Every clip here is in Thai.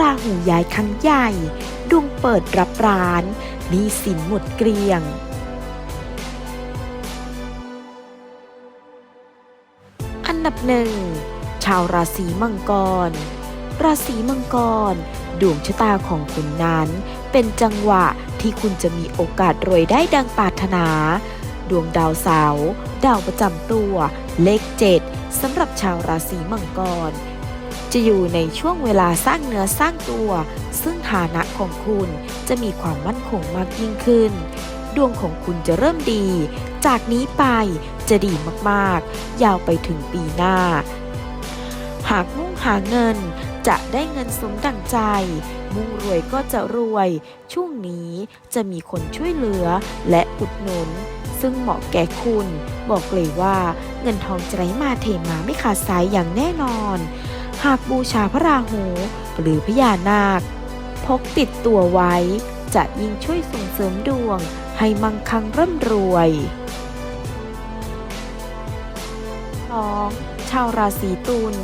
ราหูย้ายครั้งใหญ่ ดวงเปิดรับร้านหนี้สินหมดเกลี้ยง อันดับหนึ่ง ชาวราศีมังกร ราศีมังกร ดวงชะตาของคุณนั้น เป็นจังหวะที่คุณจะมีโอกาสรวยได้ดังปรารถนา ดวงดาวเสาร์ดาวประจำตัว เลขเจ็ดสำหรับชาวราศีมังกร จะอยู่ในช่วงเวลาสร้างเนื้อสร้างตัว ซึ่งฐานะของคุณจะมีความมั่นคงมากยิ่งขึ้น ดวงของคุณจะเริ่มดี จากนี้ไปจะดีมากๆ ยาวไปถึงปีหน้า หากมุ่งหาเงินจะได้เงินสมดังใจ มุ่งรวยก็จะรวย ช่วงนี้จะมีคนช่วยเหลือและอุดหนุน ซึ่งเหมาะแก่คุณ บอกเลยว่าเงินทองจะไหลมาเทมาไม่ขาดสายอย่างแน่นอน หากบูชาพระราหูหรือพญานาค พกติดตัวไว้ จะยิ่งช่วยส่งเสริมดวงให้มั่งคั่งร่ำรวย 2. ชาวราศีตุล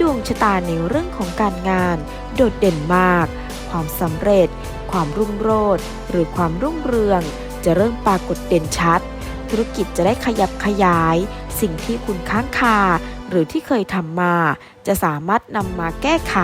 ดวงชะตาในเรื่องของการงาน โดดเด่นมาก ความสำเร็จ ความรุ่งโรจน์หรือความรุ่งเรือง จะเริ่มปรากฏเด่นชัด ธุรกิจจะได้ขยับขยาย สิ่งที่คุณค้างคา หรือที่เคยทำมา จะสามารถนำมาแก้ไข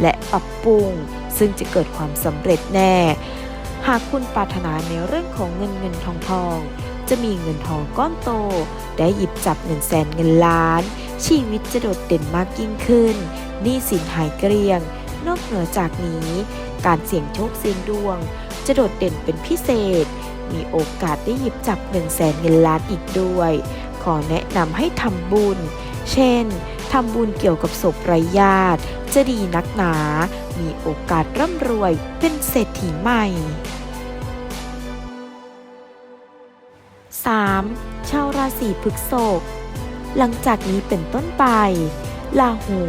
และปรับปรุง ซึ่งจะเกิดความสำเร็จแน่ หากคุณปรารถนาในเรื่องของเงินเงินทองทอง จะมีเงินทองก้อนโต ได้หยิบจับเงินแสนเงินล้าน ชีวิตจะโดดเด่นมากยิ่งขึ้นหนี้สินหายเกลี้ยง นอกเหนือจากนี้ การเสี่ยงโชคเสี่ยงดวง จะโดดเด่นเป็นพิเศษ มีโอกาสได้หยิบจับเงินแสนเงินล้านอีกด้วย ขอแนะนำให้ทำบุญ เช่นทำบุญเกี่ยวกับศพไร้ญาติ จะดีนักหนา มีโอกาสร่ำรวยเป็นเศรษฐีใหม่ 3. ชาวราศีพฤษภหลังจากนี้เป็นต้นไป ลาหู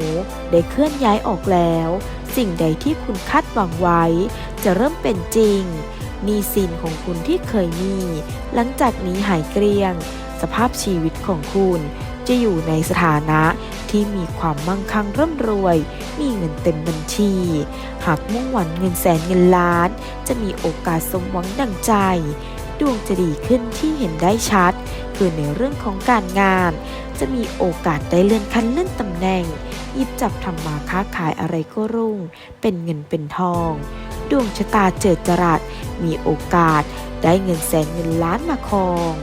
ได้เคลื่อนย้ายออกแล้ว สิ่งใดที่คุณคาดหวังไว้ จะเริ่มเป็นจริงหนี้สินของคุณที่เคยมี หลังจากนี้หายเกลี้ยง สภาพชีวิตของคุณ จะอยู่ในสถานะที่มีความมั่งคั่งร่ำรวย มีเงินเต็มบัญชี หากมุ่งหวังเงินแสนเงินล้าน จะมีโอกาสสมหวังดังใจ ดวงจะดีขึ้นที่เห็นได้ชัด คือในเรื่องของการงาน จะมีโอกาสได้เลื่อนขั้นเลื่อนตำแหน่งยิบจับทำมาค้าขายอะไรก็รุ่ง เป็นเงินเป็นทอง ดวงชะตาเจิดจรัสมีโอกาสได้เงินแสนเงินล้านมาครอง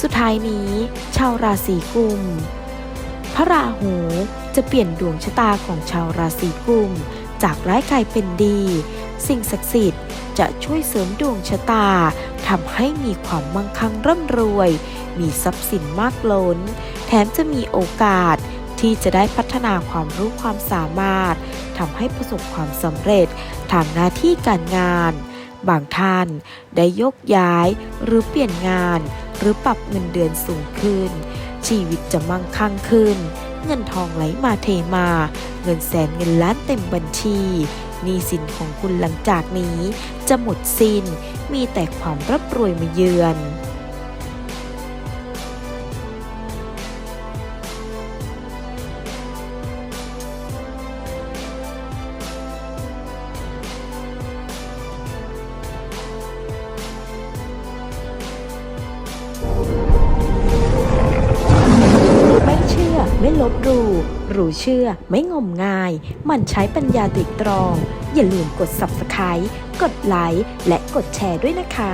สุดท้ายนี้ ชาวราศีกุม พระราหูจะเปลี่ยนดวงชะตาของชาวราศีกุม จากร้ายกลายเป็นดี สิ่งศักดิ์สิทธิ์จะช่วยเสริมดวงชะตาทำให้มีความมั่งคั่งร่ำรวย มีทรัพย์สินมากล้น แถมจะมีโอกาสที่จะได้พัฒนาความรู้ความสามารถทำให้ประสบความสำเร็จทางหน้าที่การงาน บางท่านได้ยกย้ายหรือเปลี่ยนงาน รือปรับเงินเดือนสูงขึ้น ชีวิตจะมั่งคั่งขึ้น เงินทองไหลมาเทมา เงินแสนเงินล้านเต็มบัญชีหนี้สินของคุณหลังจากนี้จะหมดสิน้น มีแต่ความร่ำรวยมาเยือน ลบรูรู้เชื่อไม่งมงาย มันใช้ปัญญาตรึกตรอง อย่าลืมกด subscribe กดไลค์และกดแชร์ด้วยนะคะ